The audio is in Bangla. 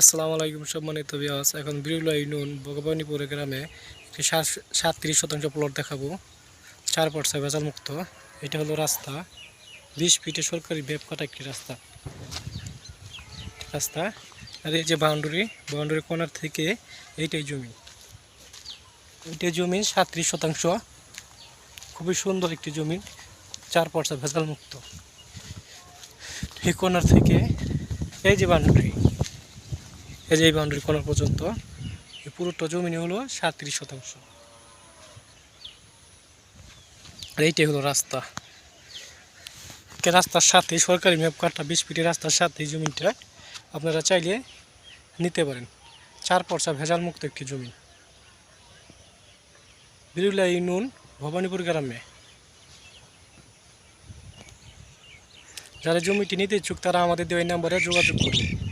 আসসালামু আলাইকুম সম্মানিত বিয়াস এখন বিরুলা ইউনিয়ন ভগবানীপুর গ্রামে একটি সাতত্রিশ শতাংশ প্লট দেখাবো। চার পর্সা ভেজাল মুক্ত এটা হলো রাস্তা। বিশ ফিটে সরকারি বেপ কাটা একটি রাস্তা। রাস্তা। আর এই যে বাউন্ডারি বাউন্ডারি কর্নার থেকে এইটাই জমি। এইটাই জমি সাতত্রিশ শতাংশ। খুবই সুন্দর একটি জমি। চার পর্সা ভেজাল মুক্ত এই কর্নার থেকে এই যে বাউন্ডারি এই যে এই বাউন্ডারি কর্নার পর্যন্ত, এই পুরোটা জমিনে হলো সাতত্রিশ শতাংশ। আর এইটাই হলো রাস্তা। রাস্তার সাথে সরকারি ম্যাপ কাটা বিশ ফিটের রাস্তার সাথে এই জমিটা আপনারা চাইলে নিতে পারেন। চার পর্সা ভেজাল মুক্ত একটি জমি বিরুলা ইউনিয়ন, ভবানীপুর গ্রামে। যারা জমিটি নিতে ইচ্ছুক, তারা আমাদের দেওয়া নাম্বারে যোগাযোগ করুন।